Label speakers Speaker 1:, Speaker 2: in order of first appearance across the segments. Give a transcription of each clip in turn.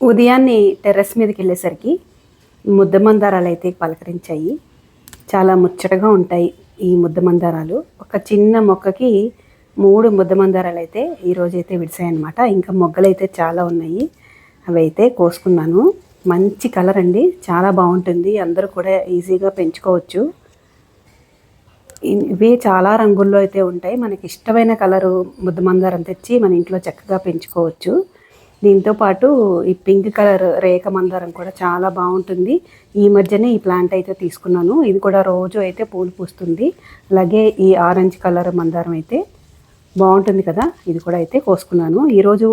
Speaker 1: ఉదయాన్నే టెర్రస్ మీదకి వెళ్ళేసరికి ముద్ద మందారాలు అయితే పలకరించాయి. చాలా ముచ్చటగా ఉంటాయి ఈ ముద్ద మందారాలు. ఒక చిన్న మొక్కకి మూడు ముద్ద మందారాలు అయితే ఈరోజు అయితే విడిసాయన్నమాట. ఇంకా మొగ్గలు అయితే చాలా ఉన్నాయి. అవి అయితే కోసుకున్నాను. మంచి కలర్ అండి. చాలా బాగుంటుంది. అందరూ కూడా ఈజీగా పెంచుకోవచ్చు. ఇవి చాలా రంగుల్లో అయితే ఉంటాయి. మనకి ఇష్టమైన కలరు ముద్ద మందారం తెచ్చి మన ఇంట్లో చక్కగా పెంచుకోవచ్చు. దీంతో పాటు ఈ పింక్ కలర్ రేఖ మందారం కూడా చాలా బాగుంటుంది. ఈ మధ్యనే ఈ ప్లాంట్ అయితే తీసుకున్నాను. ఇది కూడా రోజు అయితే పూలు పూస్తుంది. అలాగే ఈ ఆరెంజ్ కలర్ మందారం అయితే బాగుంటుంది కదా. ఇది కూడా అయితే కోసుకున్నాను. ఈరోజు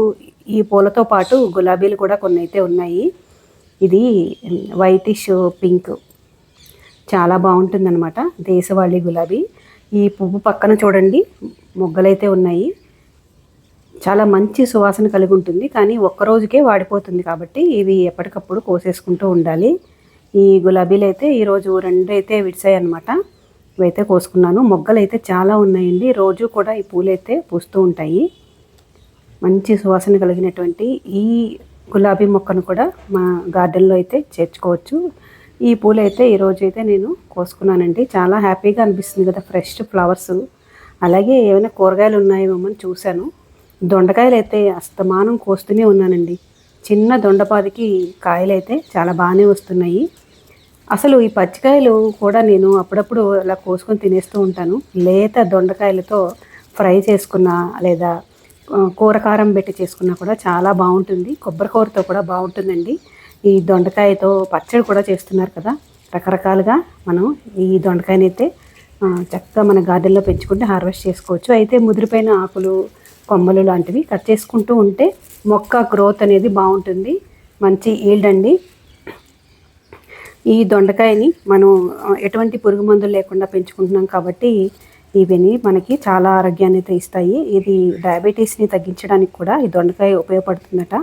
Speaker 1: ఈ పూలతో పాటు గులాబీలు కూడా కొన్ని అయితే ఉన్నాయి. ఇది వైటిష్ పింక్. చాలా బాగుంటుందన్నమాట. దేశవాళీ గులాబీ. ఈ పువ్వు పక్కన చూడండి. మొగ్గలైతే ఉన్నాయి. చాలా మంచి సువాసన కలిగి ఉంటుంది కానీ ఒక్క రోజుకే వాడిపోతుంది కాబట్టి ఇవి ఎప్పటికప్పుడు కోసేసుకుంటూ ఉండాలి. ఈ గులాబీలు అయితే ఈరోజు రెండు అయితే విడిసాయి అనమాట ఇవైతే కోసుకున్నాను. మొగ్గలు అయితే చాలా ఉన్నాయండి. రోజు కూడా ఈ పూలైతే పూస్తూ ఉంటాయి. మంచి సువాసన కలిగినటువంటి ఈ గులాబీ మొక్కను కూడా మా గార్డెన్లో అయితే చేర్చుకోవచ్చు. ఈ పూలు అయితే ఈరోజు అయితే నేను కోసుకున్నానండి. చాలా హ్యాపీగా అనిపిస్తుంది కదా ఫ్రెష్ ఫ్లవర్స్. అలాగే ఏమైనా కూరగాయలు ఉన్నాయేమో అని చూశాను. దొండకాయలు అయితే అస్తమానం కోస్తూనే ఉన్నానండి. చిన్న దొండపాదికి కాయలు అయితే చాలా బాగానే వస్తున్నాయి. అసలు ఈ పచ్చికాయలు కూడా నేను అప్పుడప్పుడు అలా కోసుకొని తినేస్తూ ఉంటాను. లేత దొండకాయలతో ఫ్రై చేసుకున్న లేదా కూర కారం పెట్టి చేసుకున్నా కూడా చాలా బాగుంటుంది. కొబ్బరి కూరతో కూడా బాగుంటుందండి. ఈ దొండకాయతో పచ్చడి కూడా చేస్తున్నారు కదా. రకరకాలుగా మనం ఈ దొండకాయనైతే చక్కగా మన గార్డెన్లో పెంచుకుంటే హార్వెస్ట్ చేసుకోవచ్చు. అయితే ముదిరిపోయిన ఆకులు కొమ్మలు లాంటివి కట్ చేసుకుంటూ ఉంటే మొక్క గ్రోత్ అనేది బాగుంటుంది. మంచి ఈల్డ్ అండి. ఈ దొండకాయని మనం ఎటువంటి పురుగు మందులు లేకుండా పెంచుకుంటున్నాం కాబట్టి ఇవన్నీ మనకి చాలా ఆరోగ్యాన్ని అయితే ఇస్తాయి ఇది డయాబెటీస్ని తగ్గించడానికి కూడా ఈ దొండకాయ ఉపయోగపడుతుందట.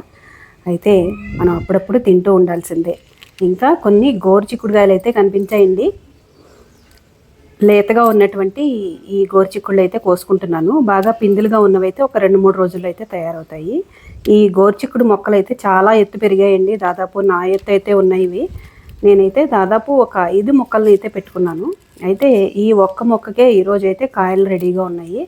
Speaker 1: అయితే మనం అప్పుడప్పుడు తింటూ ఉండాల్సిందే. ఇంకా కొన్ని గోరు గోరుచిక్కుడుకాయలు అయితే కనిపించాయండి. లేతగా ఉన్నటువంటి ఈ గోరుచిక్కుళ్ళు అయితే కోసుకుంటున్నాను. బాగా పిందులుగా ఉన్నవైతే ఒక రెండు మూడు రోజుల్లో అయితే తయారవుతాయి. ఈ గోరుచిక్కుడు మొక్కలు అయితే చాలా ఎత్తు పెరిగాయండి. దాదాపు నా ఎత్తు అయితే ఉన్నాయి ఇవి. నేనైతే దాదాపు ఒక ఐదు మొక్కలను అయితే పెట్టుకున్నాను. అయితే ఈ ఒక్క మొక్కకే ఈరోజు అయితే కాయలు రెడీగా ఉన్నాయి.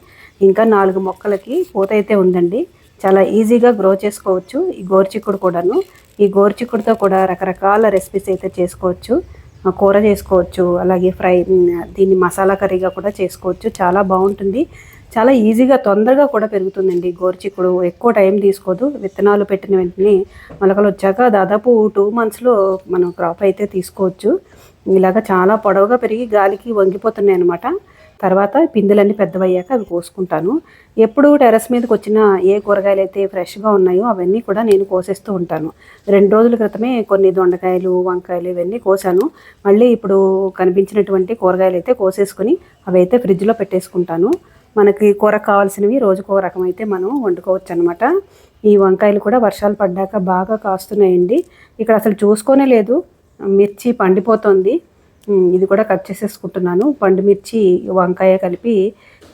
Speaker 1: ఇంకా నాలుగు మొక్కలకి పూత అయితే ఉందండి. చాలా ఈజీగా గ్రో చేసుకోవచ్చు ఈ గోరుచిక్కుడు కూడాను. ఈ గోరుచిక్కుడుతో కూడా రకరకాల రెసిపీస్ అయితే చేసుకోవచ్చు. కూర చేసుకోవచ్చు అలాగే ఫ్రై దీన్ని మసాలా కర్రీగా కూడా చేసుకోవచ్చు. చాలా బాగుంటుంది. చాలా ఈజీగా తొందరగా కూడా పెరుగుతుందండి గోరుచిక్కుడు ఎక్కువ టైం తీసుకోదు. విత్తనాలు పెట్టిన వెంటనే మొలకలు వచ్చాక దాదాపు టూ మంత్స్లో మనం క్రాప్ అయితే తీసుకోవచ్చు. ఇలాగ చాలా పొడవుగా పెరిగి గాలికి వంగిపోతున్నాయి అనమాట తర్వాత పిందులన్నీ పెద్దవయ్యాక అవి కోసుకుంటాను. ఎప్పుడు టెరస్ మీదకి వచ్చిన ఏ కూరగాయలు అయితే ఫ్రెష్గా ఉన్నాయో అవన్నీ కూడా నేను కోసేస్తూ ఉంటాను. రెండు రోజుల క్రితమే కొన్ని దొండకాయలు వంకాయలు ఇవన్నీ కోసాను. మళ్ళీ ఇప్పుడు కనిపించినటువంటి కూరగాయలు అయితే కోసేసుకొని అవి అయితే ఫ్రిడ్జ్లో పెట్టేసుకుంటాను. మనకి కూర కావాల్సినవి రోజుకో రకం అయితే మనం వండుకోవచ్చు అనమాట ఈ వంకాయలు కూడా వర్షాలు పడ్డాక బాగా కాస్తున్నాయండి. ఇక్కడ అసలు చూసుకోనే లేదు. మిర్చి పండిపోతుంది. ఇది కూడా కట్ చేసేసుకుంటున్నాను. పండుమిర్చి వంకాయ కలిపి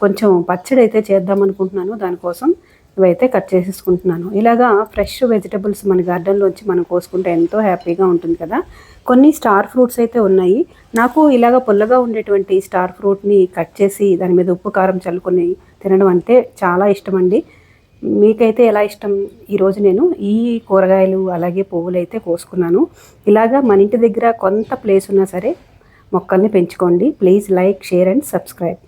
Speaker 1: కొంచెం పచ్చడి అయితే చేద్దాం అనుకుంటున్నాను దానికోసం. ఇవైతే కట్ చేసేసుకుంటున్నాను. ఇలాగా ఫ్రెష్ వెజిటబుల్స్ మన గార్డెన్లోంచి మనం కోసుకుంటే ఎంతో హ్యాపీగా ఉంటుంది కదా. కొన్ని స్టార్ ఫ్రూట్స్ అయితే ఉన్నాయి. నాకు ఇలాగ పుల్లగా ఉండేటువంటి స్టార్ ఫ్రూట్ని కట్ చేసి దాని మీద ఉప్పు కారం చల్లుకొని తినడం అంటే చాలా ఇష్టం అండి మీకైతే ఎలా ఇష్టం? ఈరోజు నేను ఈ కూరగాయలు అలాగే పువ్వులు అయితే కోసుకున్నాను. ఇలాగా మన ఇంటి దగ్గర కొంత ప్లేస్ ఉన్నా సరే మొక్కల్ని పెంచుకోండి. Please like share and subscribe